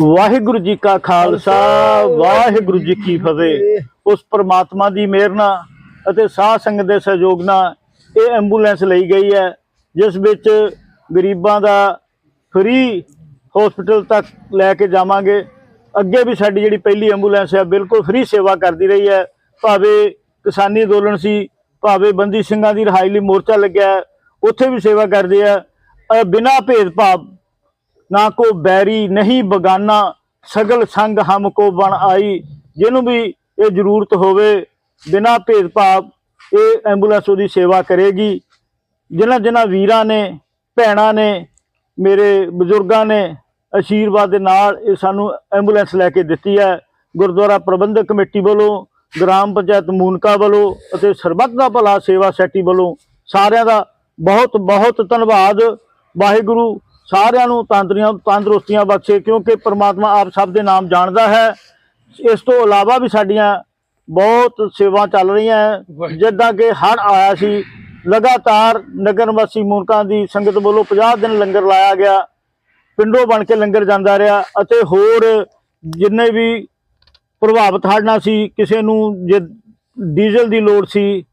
ਵਾਹਿਗੁਰੂ ਜੀ ਕਾ ਖਾਲਸਾ ਵਾਹਿਗੁਰੂ ਜੀ ਕੀ ਫਤਿਹ। ਉਸ ਪ੍ਰਮਾਤਮਾ ਦੀ ਮਿਹਰ ਨਾਲ ਅਤੇ ਸਾਧ ਸੰਗਤ ਦੇ ਸਹਿਯੋਗ ਨਾਲ ਇਹ ਐਂਬੂਲੈਂਸ ਲਈ ਗਈ ਹੈ ਜਿਸ ਵਿੱਚ ਗਰੀਬਾਂ ਦਾ ਫ੍ਰੀ ਹਸਪੀਟਲ ਤੱਕ ਲੈ ਕੇ ਜਾਵਾਂਗੇ। ਅੱਗੇ ਵੀ ਸਾਡੀ ਜਿਹੜੀ ਪਹਿਲੀ ਐਂਬੂਲੈਂਸ ਹੈ ਬਿਲਕੁਲ ਫ੍ਰੀ ਸੇਵਾ ਕਰਦੀ ਰਹੀ ਹੈ। ਭਾਵੇਂ ਕਿਸਾਨੀ ਅੰਦੋਲਨ ਸੀ ਭਾਵੇਂ ਬੰਦੀ ਸਿੰਘਾਂ ਦੀ ਰਿਹਾਈ ਲਈ ਮੋਰਚਾ ਲੱਗਿਆ ਉੱਥੇ ਵੀ ਸੇਵਾ ਕਰਦੇ ਆ। ਬਿਨਾਂ ਭੇਦਭਾਵ ਨਾ ਕੋ ਬੈਰੀ ਨਹੀਂ ਬਗਾਨਾ, ਸਗਲ ਸੰਗ ਹਮ ਕੋ ਬਣ ਆਈ। ਜਿਹਨੂੰ ਵੀ ਇਹ ਜ਼ਰੂਰਤ ਹੋਵੇ, ਬਿਨਾਂ ਭੇਦਭਾਵ ਇਹ ਐਂਬੂਲੈਂਸ ਉਹਦੀ ਸੇਵਾ ਕਰੇਗੀ। ਜਿਨ੍ਹਾਂ ਜਿਨ੍ਹਾਂ ਵੀਰਾਂ ਨੇ, ਭੈਣਾਂ ਨੇ, ਮੇਰੇ ਬਜ਼ੁਰਗਾਂ ਨੇ ਅਸ਼ੀਰਵਾਦ ਦੇ ਨਾਲ ਇਹ ਸਾਨੂੰ ਐਂਬੂਲੈਂਸ ਲੈ ਕੇ ਦਿੱਤੀ ਹੈ, ਗੁਰਦੁਆਰਾ ਪ੍ਰਬੰਧਕ ਕਮੇਟੀ ਵੱਲੋਂ, ਗ੍ਰਾਮ ਪੰਚਾਇਤ ਮੂਨਕਾ ਵੱਲੋਂ ਅਤੇ ਸਰਬੱਤ ਦਾ ਭਲਾ ਸੇਵਾ ਸੈਟੀ ਵੱਲੋਂ ਸਾਰਿਆਂ ਦਾ ਬਹੁਤ ਬਹੁਤ ਧੰਨਵਾਦ। ਵਾਹਿਗੁਰੂ ਸਾਰਿਆਂ ਨੂੰ ਤੰਦਰੀਆਂ ਤੰਦਰੁਸਤੀਆਂ ਬਖਸ਼ੇ ਕਿਉਂਕਿ ਪ੍ਰਮਾਤਮਾ ਆਪ ਸਭ ਦੇ ਨਾਮ ਜਾਣਦਾ ਹੈ। ਇਸ ਤੋਂ ਇਲਾਵਾ ਵੀ ਸਾਡੀਆਂ ਬਹੁਤ ਸੇਵਾ ਚੱਲ ਰਹੀਆਂ ਹੈ। ਜਿੱਦਾਂ ਕਿ ਹੜ ਆਇਆ ਸੀ ਲਗਾਤਾਰ ਨਗਰ ਨਿਵਾਸੀ ਮੂਨਕਾਂ ਦੀ ਸੰਗਤ ਵੱਲੋਂ 50 ਦਿਨ ਲੰਗਰ ਲਾਇਆ ਗਿਆ। ਪਿੰਡੋਂ ਬਣ ਕੇ ਲੰਗਰ ਜਾਂਦਾ ਰਿਹਾ ਅਤੇ ਹੋਰ ਜਿੰਨੇ ਵੀ ਪ੍ਰਭਾਵਿਤ ਹੜ੍ਹ ਸੀ ਕਿਸੇ ਨੂੰ ਜੇ ਡੀਜ਼ਲ ਦੀ ਲੋੜ ਸੀ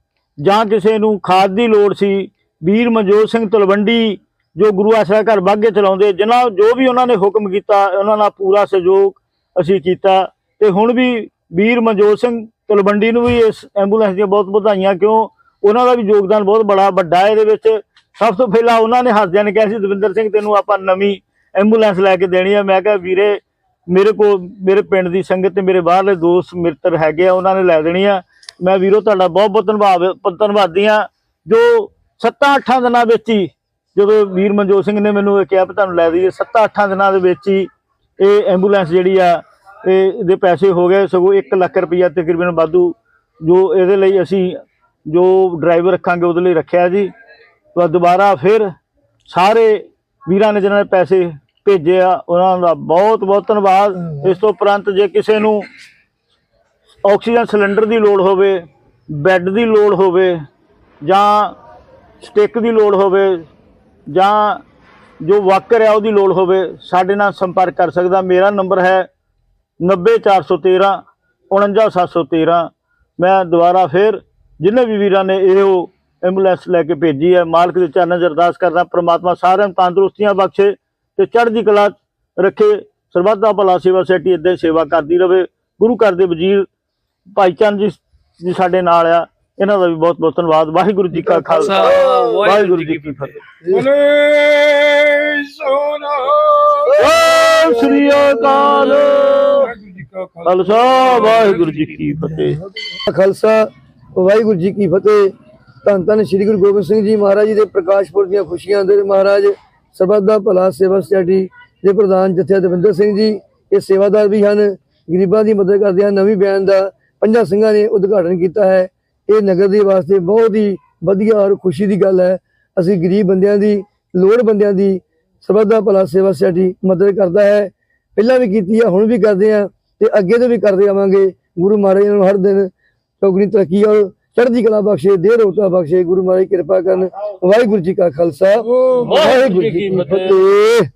ਜਾਂ ਕਿਸੇ ਨੂੰ ਖਾਦ ਦੀ ਲੋੜ ਸੀ ਵੀਰ ਮਨਜੋਤ ਸਿੰਘ ਤਲਵੰਡੀ ਜੋ ਗੁਰੂ ਆਸਰਾ ਘਰ ਬਾਗੇ ਚਲਾਉਂਦੇ, ਜਿਨ੍ਹਾਂ ਜੋ ਵੀ ਉਹਨਾਂ ਨੇ ਹੁਕਮ ਕੀਤਾ, ਉਹਨਾਂ ਨਾਲ ਪੂਰਾ ਸਹਿਯੋਗ ਅਸੀਂ ਕੀਤਾ। ਤੇ ਹੁਣ ਵੀ ਵੀਰ ਮਨਜੋਤ ਸਿੰਘ ਤਲਵੰਡੀ ਨੂੰ ਵੀ ਇਸ ਐਂਬੂਲੈਂਸ ਦੀਆਂ ਬਹੁਤ ਵਧਾਈਆਂ, ਕਿਉਂ ਉਹਨਾਂ ਦਾ ਵੀ ਯੋਗਦਾਨ ਬਹੁਤ ਬੜਾ ਵੱਡਾ ਹੈ। ਇਹਦੇ ਵਿੱਚ ਸਭ ਤੋਂ ਪਹਿਲਾਂ ਉਹਨਾਂ ਨੇ ਹੱਸਦਿਆਂ ਨੇ ਕਿਹਾ ਸੀ, ਦਵਿੰਦਰ ਸਿੰਘ, ਤੈਨੂੰ ਆਪਾਂ ਨਵੀਂ ਐਂਬੂਲੈਂਸ ਲੈ ਕੇ ਦੇਣੀ ਆ ਮੈਂ ਕਿਹਾ, ਵੀਰੇ, ਮੇਰੇ ਕੋਲ, ਮੇਰੇ ਪਿੰਡ ਦੀ ਸੰਗਤ ਤੇ ਮੇਰੇ ਬਾਹਰਲੇ ਦੋਸਤ ਮਿੱਤਰ ਹੈਗੇ ਆ, ਉਹਨਾਂ ਨੇ ਲੈ ਦੇਣੀ ਆ। ਮੈਂ ਵੀਰੋ, ਤੁਹਾਡਾ ਬਹੁਤ ਬਹੁਤ ਧੰਨਵਾਦ, ਧੰਨਵਾਦੀ ਆ। ਜੋ 7-8 ਦਿਨਾਂ ਵਿੱਚ ਹੀ ਜਦੋਂ ਵੀਰ ਮਨਜੋਤ ਸਿੰਘ ਨੇ ਮੈਨੂੰ ਇਹ ਕਿਹਾ ਵੀ ਤੁਹਾਨੂੰ ਲੈ ਦਈਏ 7-8 ਦਿਨਾਂ ਦੇ ਵਿੱਚ ਹੀ ਇਹ ਐਂਬੂਲੈਂਸ ਜਿਹੜੀ ਆ, ਇਹ ਇਹਦੇ ਪੈਸੇ ਹੋ ਗਏ, ਸਗੋਂ 1 ਲੱਖ ਰੁਪਈਆ ਤਕਰੀਬਨ ਵਾਧੂ, ਜੋ ਇਹਦੇ ਲਈ ਅਸੀਂ ਜੋ ਡਰਾਈਵਰ ਰੱਖਾਂਗੇ ਉਹਦੇ ਲਈ ਰੱਖਿਆ ਜੀ। ਤਾਂ ਦੁਬਾਰਾ ਫਿਰ ਸਾਰੇ ਵੀਰਾਂ ਨੇ ਜਿਹਨਾਂ ਨੇ ਪੈਸੇ ਭੇਜੇ ਆ, ਉਹਨਾਂ ਦਾ ਬਹੁਤ ਬਹੁਤ ਧੰਨਵਾਦ। ਇਸ ਤੋਂ ਉਪਰੰਤ ਜੇ ਕਿਸੇ ਨੂੰ ਆਕਸੀਜਨ ਸਿਲੰਡਰ ਦੀ ਲੋੜ ਹੋਵੇ, ਬੈੱਡ ਦੀ ਲੋੜ ਹੋਵੇ ਜਾਂ ਸਟਿੱਕ ਦੀ ਲੋੜ ਹੋਵੇ ਜਾਂ ਜੋ ਵਾਕਰ ਹੈ ਉਹਦੀ ਲੋੜ ਹੋਵੇ, ਸਾਡੇ ਨਾਲ ਸੰਪਰਕ ਕਰ ਸਕਦਾ। ਮੇਰਾ ਨੰਬਰ ਹੈ 90413 49713 ਮੈਂ ਦੁਬਾਰਾ ਫਿਰ ਜਿੰਨੇ ਵੀ ਵੀਰਾਂ ਨੇ ਇਹ ਉਹ ਐਂਬੂਲੈਂਸ ਲੈ ਕੇ ਭੇਜੀ ਹੈ, ਮਾਲਕ ਦੇ ਚਰਨਾਂ 'ਚ ਅਰਦਾਸ ਕਰਦਾ, ਪ੍ਰਮਾਤਮਾ ਸਾਰਿਆਂ ਨੂੰ ਤੰਦਰੁਸਤੀਆਂ ਬਖਸ਼ੇ ਤੇ ਚੜ੍ਹਦੀ ਕਲਾ ਰੱਖੇ, ਸਰਬੱਤ ਦਾ ਭਲਾ ਸੇਵਾ ਸੈਟੀ ਇਦਾਂ ਸੇਵਾ ਕਰਦੀ ਰਵੇ। ਗੁਰੂ ਘਰ ਦੇ ਵਜ਼ੀਰ ਭਾਈ ਚੰਦ ਜੀ ਜੀ ਸਾਡੇ ਨਾਲ ਆ। ਇਹਨਾਂ ਦਾ ਵੀ ਬਹੁਤ ਬਹੁਤ ਧੰਨਵਾਦ। ਵਾਹਿਗੁਰੂ ਜੀ ਕਾ ਖਾਲਸਾ ਵਾਹਿਗੁਰੂ ਜੀ ਕੀ ਫਤਿਹ। ਬੋਲੇ ਸੋਨਾ। ਸ੍ਰੀ ਅਕਾਲ। ਵਾਹਿਗੁਰੂ ਜੀ ਕਾ ਖਾਲਸਾ। ਵਾਹਿਗੁਰੂ ਜੀ ਕੀ ਫਤਿਹ। ਖਾਲਸਾ ਵਾਹਿਗੁਰੂ ਜੀ ਕੀ ਫਤਿਹ। ਧੰਨ ਧੰਨ ਸ੍ਰੀ ਗੁਰੂ ਗੋਬਿੰਦ ਸਿੰਘ ਜੀ ਮਹਾਰਾਜ ਜੀ ਦੇ ਪ੍ਰਕਾਸ਼ਪੁਰ ਦੀਆਂ ਖੁਸ਼ੀਆਂ ਦੇ ਮਹਾਰਾਜ ਸਰਬੱਤ ਦਾ ਭਲਾ ਸੇਵਾ ਸੋਸਾਇਟੀ ਦੇ ਪ੍ਰਧਾਨ ਜਥਿਆ ਦਵਿੰਦਰ ਸਿੰਘ ਜੀ ਇਹ ਸੇਵਾਦਾਰ ਵੀ ਹਨ। ਗਰੀਬਾਂ ਦੀ ਮਦਦ ਕਰਦੇ ਹਨ ਨਵੀਂ ਬਿਆਨ ਦਾ ਪੰਜਾਂ ਸਿੰਘਾਂ ਨੇ ਉਦਘਾਟਨ ਕੀਤਾ ਹੈ। ਇਹ ਨਗਰ ਦੇ ਵਾਸਤੇ ਬਹੁਤ ਹੀ ਵਧੀਆ ਔਰ ਖੁਸ਼ੀ ਦੀ ਗੱਲ ਹੈ। ਅਸੀਂ ਗਰੀਬ ਬੰਦਿਆਂ ਦੀ ਲੋੜ ਬੰਦਿਆਂ ਦੀ ਸਰਬੱਤ ਦਾ ਭਲਾ ਸੇਵਾ ਸੋਸਾਇਟੀ ਮਦਦ ਕਰਦਾ ਹੈ। ਪਹਿਲਾਂ ਵੀ ਕੀਤੀ ਹੈ ਹੁਣ ਵੀ ਕਰਦੇ ਆ ਤੇ ਅੱਗੇ ਤੋਂ ਵੀ ਕਰਦੇ ਆਵਾਂਗੇ। ਗੁਰੂ ਮਹਾਰਾਜ ਨੂੰ ਹਰ ਦਿਨ ਚੌਗਣੀ ਤਰੱਕੀ ਔਰ ਚੜ੍ਹਦੀ ਕਲਾ ਬਖਸ਼ੇ ਦੇਰ ਰੋਤਾ ਬਖਸ਼ੇ। ਗੁਰੂ ਮਹਾਰਾਜ ਕਿਰਪਾ ਕਰਨ। ਵਾਹਿਗੁਰੂ ਜੀ ਕਾ ਖਾਲਸਾ। ਵਾਹਿਗੁਰੂ ਜੀ ਕੀ ਫਤਿਹ।